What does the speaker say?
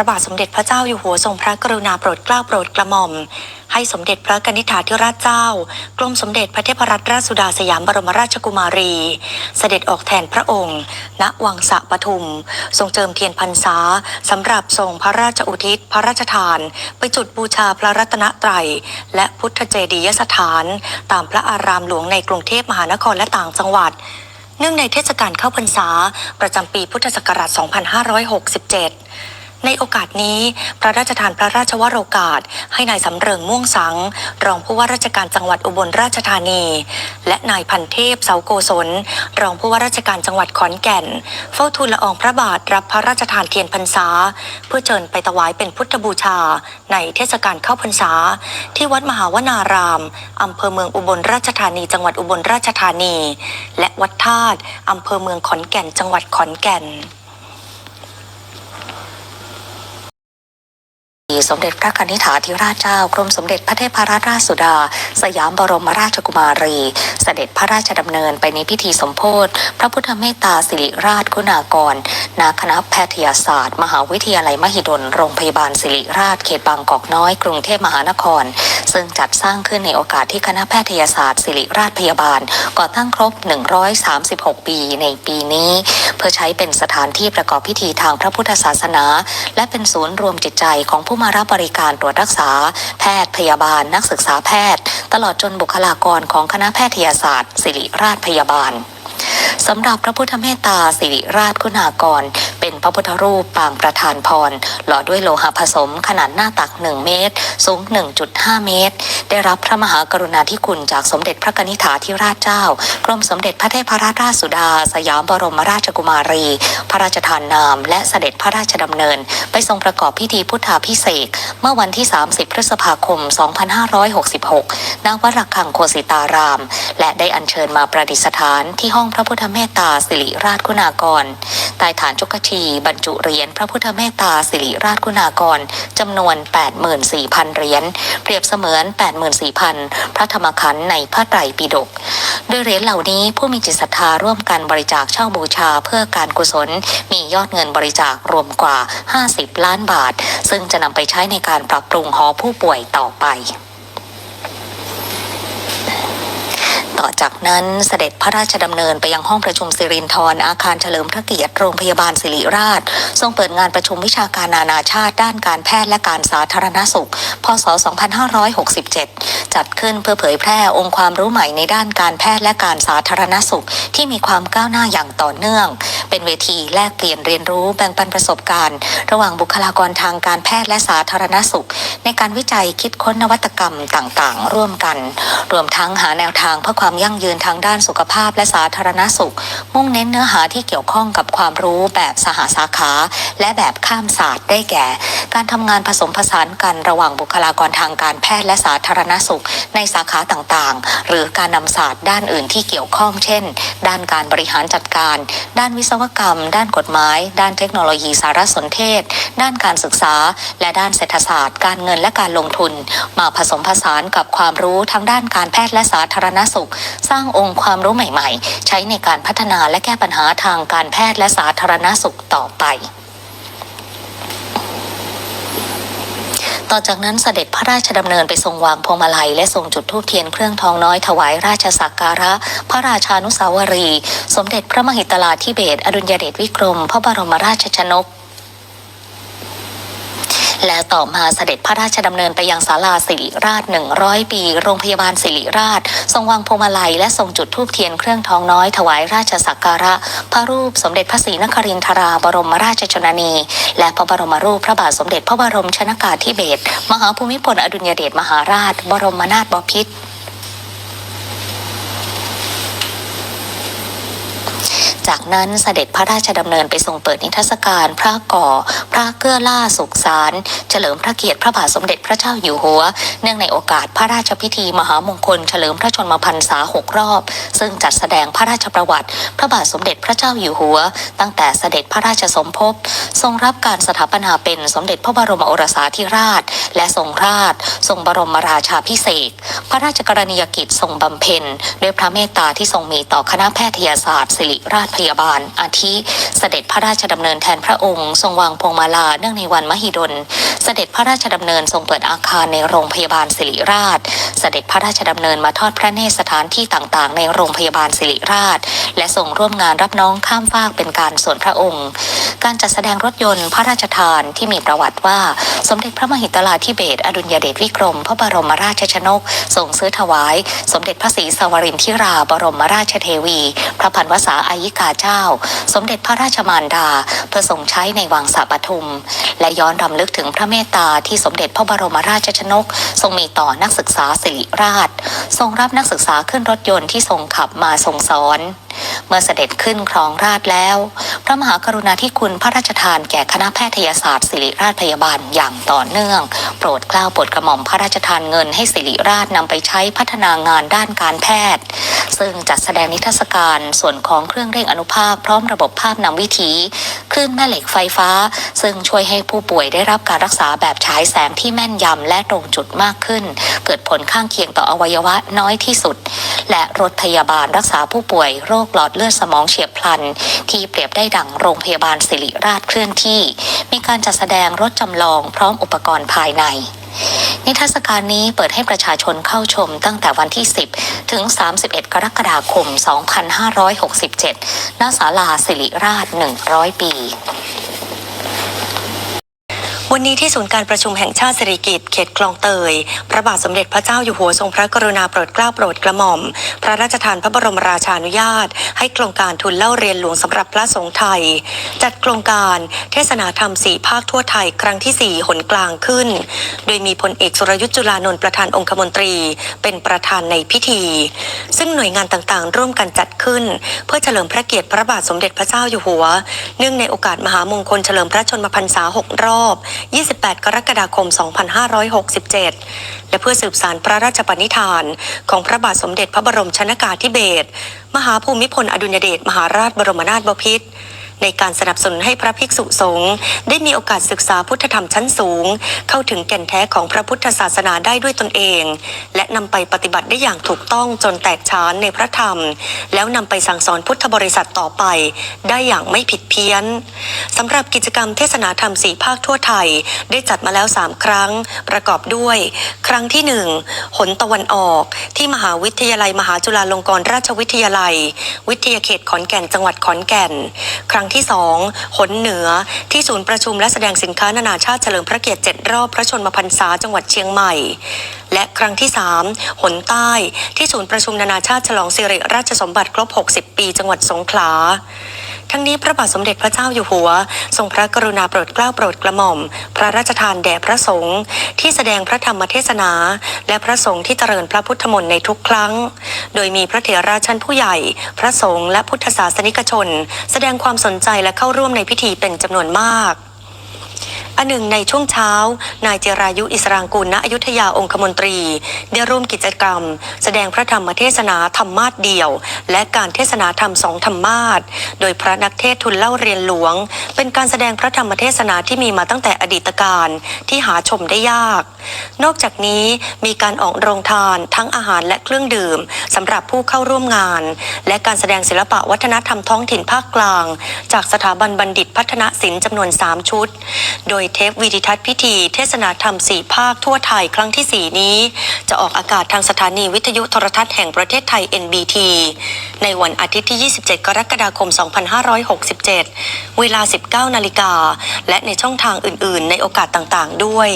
ระบาทสมเด็จพระเจ้าอยู่หัวทรงพระกรุณาโปรดเกล้าโปรดกระหม่อม ให้สมเด็จพระกนิษฐาธิราชเจ้า กรมสมเด็จพระเทพรัตนราชสุดาสยามบรมราชกุมารี เสด็จออกแทนพระองค์ ณวังสะปทุม ทรงเจิมเทียนพรรษาสำหรับทรงพระราชอุทิศ พระราชทาน ไปจุดบูชาพระรัตนตรัย และพุทธเจดียสถาน ตามพระอารามหลวงในกรุงเทพมหานครและต่างจังหวัดเนื่องในเทศกาลเข้าพรรษา ประจำปีพุทธศักราช 2567 ในโอกาสนี้ พระราชทานพระราชวโรกาส ให้นายสำเริงม่วงสัง รองผู้ว่าราชการจังหวัดอุบลราชธานี และนายพันเทพเสาโกศลรองผู้ว่าราชการจังหวัดขอนแก่น เฝ้าทูลละอองพระบาทรับพระราชทานเทียนพรรษา เพื่อเชิญไปถวายเป็นพุทธบูชา ในเทศกาลเข้าพรรษา ที่วัดมหาวนารามอำเภอเมืองอุบลราชธานี จังหวัดอุบลราชธานี และวัดธาตุอำเภอเมืองขอนแก่นจังหวัดขอนแก่น สมเด็จพระนิษฐาธิราชเจ้ากรมสมเด็จพระเทพรัตนราชสุดา สยามบรมราชกุมารี เสด็จพระราชดำเนินไปในพิธีสมโพธิพระพุทธเมตตาสิริราชคุณากรณคณะแพทยศาสตร์ มหาวิทยาลัยมหิดล โรงพยาบาลสิริราชเขตบางกอกน้อย กรุงเทพมหานคร ซึ่งจัดสร้างขึ้นในโอกาสที่คณะแพทยศาสตร์ศิริราชพยาบาล ก่อตั้งครบ 136 ปีในปีนี้ เพื่อใช้เป็นสถานที่ประกอบพิธีทางพระพุทธศาสนา และเป็นศูนย์รวมจิตใจของผู้มารับบริการตรวจรักษา แพทย์พยาบาล นักศึกษาแพทย์ ตลอดจนบุคลากรของคณะแพทยศาสตร์ ศิริราชพยาบาลสำหรับพระพุทธเมตตาสิริราชคุณากร พระพุทธรูปปางประธานพร หล่อด้วยโลหะผสมขนาดหน้าตัก 1 เมตร สูง 1.5 เมตร ได้รับพระมหากรุณาธิคุณจากสมเด็จพระนิษฐาธิราชเจ้า กรมสมเด็จพระเทพรัตนราชสุดา สยามบรมราชกุมารี พระราชทานนาม และเสด็จพระราชดำเนิน ไปทรงประกอบพิธีพุทธาพิเศษเมื่อวันที่ 30 พฤษภาคม 2566 ณ วัดระฆังโคสิตาราม และได้อัญเชิญมาประดิษฐานที่ห้องพระพุทธเมตตาสิริราชคุณากรใต้ฐานจุกชีบรรจุเหรียญพระพุทธเมตตาสิริราชคุณากรจำนวน 84,000 เหรียญเปรียบเสมือน 84,000 พระธรรมขันธ์ในพระไตรปิฎกโดยเหรียญเหล่านี้ผู้มีจิตศรัทธาร่วมกันบริจาคเช่าบูชาเพื่อการกุศล มียอดเงินบริจาครวมกว่า 50 ล้านบาท ซึ่งจะนำไปใช้ในการปรับปรุงหอผู้ป่วยต่อไป ต่อจากนั้นเสด็จพระราชดำเนินไปยังห้องประชุมสิรินธรอาคารเฉลิมพระเกียรติโรงพยาบาลสิริราช ทรงเปิดงานประชุมวิชาการนานาชาติด้านการแพทย์และการสาธารณสุข พศ 2567 จัดขึ้นเพื่อเผยแพร่องค์ความรู้ใหม่ในด้านการแพทย์และการสาธารณสุข ที่มีความก้าวหน้าอย่างต่อเนื่อง เป็นเวทีแลกเปลี่ยนเรียนรู้แบ่งปันประสบการณ์ ระหว่างบุคลากรทางการแพทย์และสาธารณสุข ในการวิจัยคิดค้นนวัตกรรมต่างๆ ร่วมกัน รวมทั้งหาแนวทางเพื่อความยั่งยืนทางด้านสุขภาพและสาธารณสุข มุ่งเน้นเนื้อหาที่เกี่ยวข้องกับความรู้แบบสหสาขา และแบบข้ามศาสตร์ได้แก่ การทำงานผสมผสานกันระหว่างบุคลากรทางการแพทย์และสาธารณสุข ในสาขาต่างๆ หรือการนำศาสตร์ด้านอื่นที่เกี่ยวข้องเช่นด้านการบริหารจัดการ ด้านวิศวกรรม ด้านกฎหมาย ด้านเทคโนโลยีสารสนเทศ ด้านการศึกษา และด้านเศรษฐศาสตร์ การเงินและการลงทุน มาผสมผสานกับความรู้ทางด้านการแพทย์และสาธารณสุข สร้างองค์ความรู้ใหม่ ๆ ใช้ในการพัฒนาและแก้ปัญหาทางการแพทย์และสาธารณสุขต่อไป ต่อจากนั้นเสด็จพระราชดำเนินไปทรงวางพวงมาลัย และทรงจุดธูปเทียนเครื่องทองน้อยถวายราชสักการะ พระราชานุสาวรี สมเด็จพระมหิตลาธิเบศอดุลยเดชวิกรม พระบรมราชชนก แล้วต่อมาเสด็จพระราชดำเนินไปยังศาลาสิริราช 100 ปี โรงพยาบาลสิริราช ทรงวางพวงมาลัยและทรงจุดธูปเทียนเครื่องทองน้อยถวายราชสักการะ พระรูปสมเด็จพระศรีนครินทราบรมราชชนนี และพระบรมรูปพระบาทสมเด็จพระบรมชนากาธิเบศรมหาภูมิพลอดุลยเดชมหาราช บรมนาถบพิตร จากนั้นเสด็จพระราชดำเนินไปทรงเปิดนิทรรศการพระก่อ พระเกื้อล่าสุขสารเฉลิมพระเกียรติพระบาทสมเด็จพระเจ้าอยู่หัว เนื่องในโอกาสพระราชพิธีมหามงคลเฉลิมพระชนมพรรษาหกรอบ ซึ่งจัดแสดงพระราชประวัติ พระบาทสมเด็จพระเจ้าอยู่หัว ตั้งแต่เสด็จพระราชสมภพทรงรับการสถาปนาเป็นสมเด็จพระบรมโอรสาธิราช และทรงราช ทรงบรมราชาพิเศษพระราชกรณียกิจทรงบำเพ็ญด้วยพระเมตตาที่ทรงมีต่อคณะแพทยศาสตร์ศิริราชพยาบาล อาทิเสด็จพระราชดำเนินแทนพระองค์ ทรงวางพวงมาลาเนื่องในวันมหิดล เสด็จพระราชดำเนินทรงเปิดอาคารในโรงพยาบาลศิริราช เสด็จพระราชดำเนินมาทอดพระเนตรสถานที่ต่างๆ ในโรงพยาบาลศิริราช และทรงร่วมงานรับน้องข้ามฟากเป็นการส่วนพระองค์ การจัดแสดงรถยนต์พระราชทานที่มีประวัติว่าสมเด็จพระมหิดลาธิเบศอดุลยเดชวิกรม พระบรมราชชนกทรงซื้อถวาย สมเด็จพระศรีสวรินทิราบรมราชเทวี พระพันวษาอายิกาเจ้า สมเด็จพระราชมารดาเพื่อทรงใช้ในวังสาปทุม และย้อนรำลึกถึงพระเมตตาที่สมเด็จพระบรมราชชนก ทรงมีต่อนักศึกษาศิริราช ทรงรับนักศึกษาขึ้นรถยนต์ที่ทรงขับมาทรงสอนเมื่อเสด็จขึ้นครองราชแล้ว พระมหากรุณาธิคุณพระราชทานแก่คณะแพทยศาสตร์ ศิริราชพยาบาลอย่างต่อเนื่อง โปรดเกล้าโปรดกระหม่อมพระราชทานเงินให้ศิริราชนำไปใช้พัฒนางานด้านการแพทย์ ซึ่งจัดแสดงนิทรรศการส่วนของเครื่องเร่งอนุภาคพร้อมระบบภาพนำวิถีคลื่นแม่เหล็กไฟฟ้า ซึ่งช่วยให้ผู้ป่วยได้รับการรักษาแบบฉายแสงที่แม่นยำและตรงจุดมากขึ้น เกิดผลข้างเคียงต่ออวัยวะน้อยที่สุด และรถพยาบาลรักษาผู้ป่วยโรคหลอดเลือดสมองเฉียบพลัน ที่เปรียบได้ดั่งโรงพยาบาลศิริราชเคลื่อนที่ มีการจัดแสดงรถจำลองพร้อมอุปกรณ์ภายใน นิทรรศการนี้เปิดให้ประชาชนเข้าชมตั้งแต่วันที่ 10 ถึง 31 กรกฎาคม 2567 ณ ศาลาศิริราช 100 ปี วันนี้ที่ศูนย์การประชุมแห่งชาติสิริกิติ์เขตคลองเตย พระบาทสมเด็จพระเจ้าอยู่หัวทรงพระกรุณาโปรดเกล้าโปรดกระหม่อม พระราชทานพระบรมราชานุญาต ให้โครงการทุนเล่าเรียนหลวงสำหรับพระสงฆ์ไทย จัดโครงการเทศนาธรรมสี่ภาคทั่วไทยครั้งที่ 4 หนกลางขึ้น โดยมีพลเอกสุรยุทธ์จุลานนท์ประธานองคมนตรี เป็นประธานในพิธี ซึ่งหน่วยงานต่างๆ ร่วมกันจัดขึ้น เพื่อเฉลิมพระเกียรติพระบาทสมเด็จพระเจ้าอยู่หัว เนื่องในโอกาสมหามงคลเฉลิมพระชนมพรรษา6รอบ28 กรกฎาคม 2567 และเพื่อสืบสารพระราชปณิธาน ของพระบาทสมเด็จพระบรมชนากาธิเบศร มหาภูมิพลอดุลยเดชมหาราชบรมนาถบพิตร ในการสนับสนุนให้พระภิกษุสงฆ์ได้มีโอกาสศึกษาพุทธธรรมชั้นสูง เข้าถึงแก่นแท้ของพระพุทธศาสนาได้ด้วยตนเอง และนำไปปฏิบัติได้อย่างถูกต้องจนแตกฉานในพระธรรม แล้วนำไปสั่งสอนพุทธบริษัทต่อไป ได้อย่างไม่ผิดเพี้ยนสำหรับกิจกรรมเทศนาธรรมสี่ภาคทั่วไทย ได้จัดมาแล้ว 3 ครั้ง ประกอบด้วย ครั้งที่หนึ่งหนตะวันออก ที่มหาวิทยาลัยมหาจุฬาลงกรณราชวิทยาลัย วิทยาเขตขอนแก่นจังหวัดขอนแก่น ครั้งที่สองหนเหนือ ที่ศูนย์ประชุมและแสดงสินค้านานาชาติเฉลิมพระเกียรติ 7 รอบพระชนมพรรษาจังหวัดเชียงใหม่ และครั้งที่ 3 หนใต้ ที่ศูนย์ประชุมนานาชาติฉลองสิริราชสมบัติครบ 60 ปี จังหวัดสงขลา ทั้งนี้พระบาทสมเด็จพระเจ้าอยู่หัว ทรงพระกรุณาโปรดเกล้าโปรดกระหม่อม พระราชทานแด่พระสงฆ์ที่แสดงพระธรรมเทศนา และพระสงฆ์ที่เจริญพระพุทธมนต์ในทุกครั้ง โดยมีพระเถระชั้นผู้ใหญ่ พระสงฆ์และพุทธศาสนิกชน แสดงความสนใจและเข้าร่วมในพิธีเป็นจำนวนมาก อันหนึ่งในช่วงเช้า นายเจรายุอิสรางกูลณอยุธยาองคมนตรี ได้ร่วมกิจกรรม แสดงพระธรรมเทศนาธรรมาสเดี่ยว และการเทศนาธรรมสองธรรมาสโดยพระนักเทศทุนเล่าเรียนหลวง เป็นการแสดงพระธรรมเทศนาที่มีมาตั้งแต่อดีตการที่หาชมได้ยาก นอกจากนี้มีการออกโรงทานทั้งอาหารและเครื่องดื่มสำหรับผู้เข้าร่วมงาน และการแสดงศิลปะวัฒนธรรมท้องถิ่นภาคกลาง จากสถาบันบัณฑิตพัฒนศิลป์จำนวน 3 ชุด โดยเทปวิดิทัศน์พิธี เทศนาธรรมสี่ภาคทั่วไทยครั้งที่ 4 นี้ จะออกอากาศทางสถานีวิทยุโทรทัศน์แห่งประเทศไทย NBT ในวันอาทิตย์ที่ 27 กรกฎาคม 2567 เวลา 19 นาฬิกา และในช่องทางอื่น ๆ ในโอกาสต่าง ๆ ด้วย